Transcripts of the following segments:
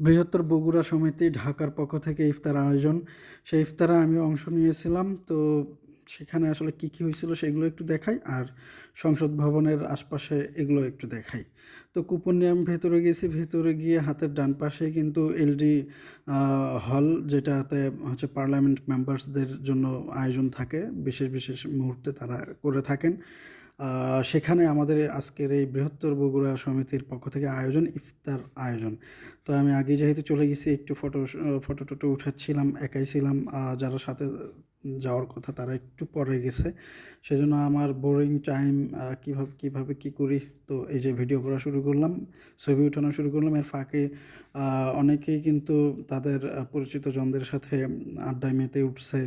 বৃহত্তর বগুড়া সমিতি ঢাকার পক্ষ থেকে ইফতার আয়োজন। সেই ইফতারে আমি অংশ নিয়েছিলাম। তো সেখানে আসলে কি কি হয়েছিল সেগুলো একটু দেখাই আর সংসদ ভবনের আশপাশে এগুলো একটু দেখাই। তো কুপন নিয়ে আমি ভেতরে গেছি। ভেতরে গিয়ে হাতের ডান পাশে কিন্তু এলডি হল যেটাতে হচ্ছে পার্লামেন্ট মেম্বার্সদের জন্য আয়োজন থাকে। বিশেষ বিশেষ মুহূর্তে তারা করে থাকেন। সেখানে আমাদের আজকের এই বৃহত্তর বগুড়া সমিতির পক্ষ থেকে আয়োজন, ইফতার আয়োজন। তো আমি আগে যেহেতু চলে গেছি, একটু ফটো ফটো টটো উঠাচ্ছিলাম, একাই ছিলাম যারা সাথে যাওয়ার কথা তারা একটু পরে গেছে। সেজন্য আমার বোরিং টাইম কীভাবে কীভাবে, কী করি? তো এই যে ভিডিও করা শুরু করলাম, ছবি উঠানো শুরু করলাম। এর ফাঁকে অনেকেই কিন্তু তাদের পরিচিত জনদের সাথে আড্ডায় মেতে উঠছে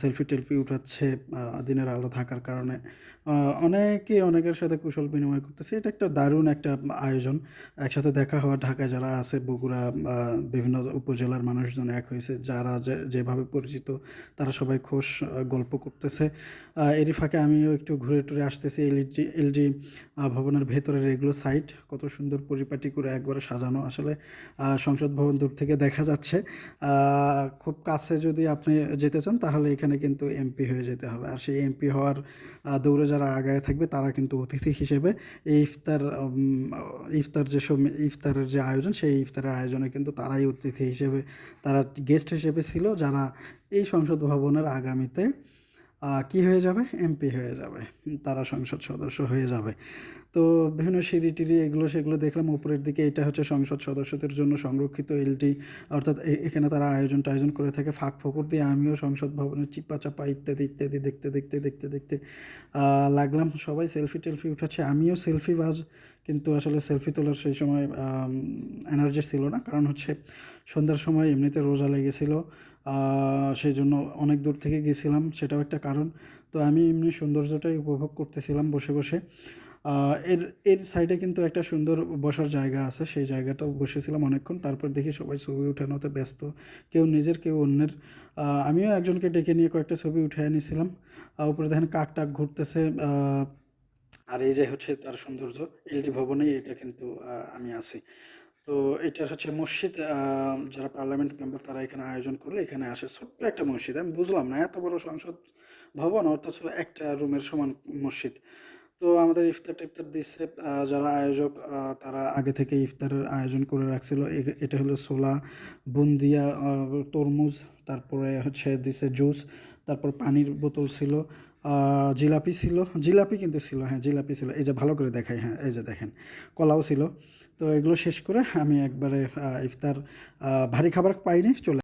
সেলফি টেলফি উঠাচ্ছে দিনের আলো থাকার কারণে। অনেকে অনেকের সাথে কুশল বিনিময় করতেছে। এটা একটা দারুণ একটা আয়োজন। একসাথে দেখা হওয়া ঢাকায় যারা আছে, বগুড়া বিভিন্ন উপজেলার মানুষজন এক হয়েছে। যারা যেভাবে পরিচিত, তারা সবাই খোশ গল্প করতেছে। এরই ফাঁকে আমিও একটু ঘুরে টুরে আসতেছি এলজি এলজি ভবনের ভেতরের এগুলো সাইট কত সুন্দর পরিপাটি করে একবারে সাজানো আসলে। সংসদ ভবন দূর থেকে দেখা যাচ্ছে। খুব কাছে যদি আপনি যেতে চান তাহলে এখানে কিন্তু এমপি হয়ে যেতে হবে। আর সেই এমপি হওয়ার দৌড়ে যারা আগায় থাকবে তারা কিন্তু অতিথি হিসেবে এই ইফতার ইফতার যে সমি- ইফতারের যে আয়োজন সেই ইফতারের আয়োজনে কিন্তু তারাই অতিথি হিসেবে, তারা গেস্ট হিসেবে ছিল যারা এই সংসদ ভবনের আগামীতে কি হয়ে যাবে? এমপি হয়ে যাবে। তারা সংসদ সদস্য হয়ে যাবে। তো বিভিন্ন সিঁড়ি টিড়ি এগুলো সেগুলো দেখলাম, উপরের দিকে এটা হচ্ছে সংসদ সদস্যদের জন্য সংরক্ষিত এলটি, অর্থাৎ এখানে তারা আয়োজন টায়োজন করে থাকে, ফাঁক ফোকর দিয়ে আমিও সংসদ ভবনের চিপা চাপা ইত্যাদি ইত্যাদি দেখতে দেখতে দেখতে দেখতে লাগলাম। সবাই সেলফি টেলফি উঠাচ্ছে, আমিও সেলফি বাজ কিন্তু আসলে সেলফি তোলার সেই সময় এনার্জি ছিল না। কারণ হচ্ছে সন্ধ্যার সময় এমনিতে রোজা লেগেছিল। সেই জন্য অনেক দূর থেকে গেছিলাম, সেটাও একটা কারণ। তো আমি এমনি সৌন্দর্যটাই উপভোগ করতেছিলাম বসে বসে। এর এর সাইডে কিন্তু একটা সুন্দর বসার জায়গা আছে, সেই জায়গাটাও বসেছিলাম অনেকক্ষণ। তারপর দেখি সবাই ছবি উঠানোতে ব্যস্ত। কেউ নিজের, কেউ অন্যের। আমিও একজনকে ডেকে নিয়ে কয়েকটা ছবি উঠে নিয়েছিলাম উপরে দেখেন কাক টাক ঘুরতেছে আর এই যে হচ্ছে তার সৌন্দর্য, এলডি ভবনেই এটা কিন্তু আমি আছি। তো এটা হচ্ছে মসজিদ যারা পার্লামেন্ট মেম্বার তারা এখানে আয়োজন করলে এখানে আসে ছোট্ট একটা মসজিদ। আমি বুঝলাম না, এত বড় সংসদ ভবন অর্থাৎ একটা রুমের সমান মসজিদ। তো আমাদের ইফতার টিফতার দিচ্ছে যারা আয়োজক তারা আগে থেকে ইফতারের আয়োজন করে রাখছিল। এটা হলো ছোলা, বুন্দিয়া তরমুজ, তারপরে হচ্ছে দিছে জুস, তারপর পানির বোতল ছিল জিলাপি ছিল, জিলাপি কিন্তু ছিল হ্যাঁ জিলাপি ছিল। এই যে ভালো করে দেখাই হ্যাঁ এই যে দেখেন, কলাও ছিল। তো এগুলো শেষ করে আমি একবারে ইফতার ভারী খাবার পাইনি, চলে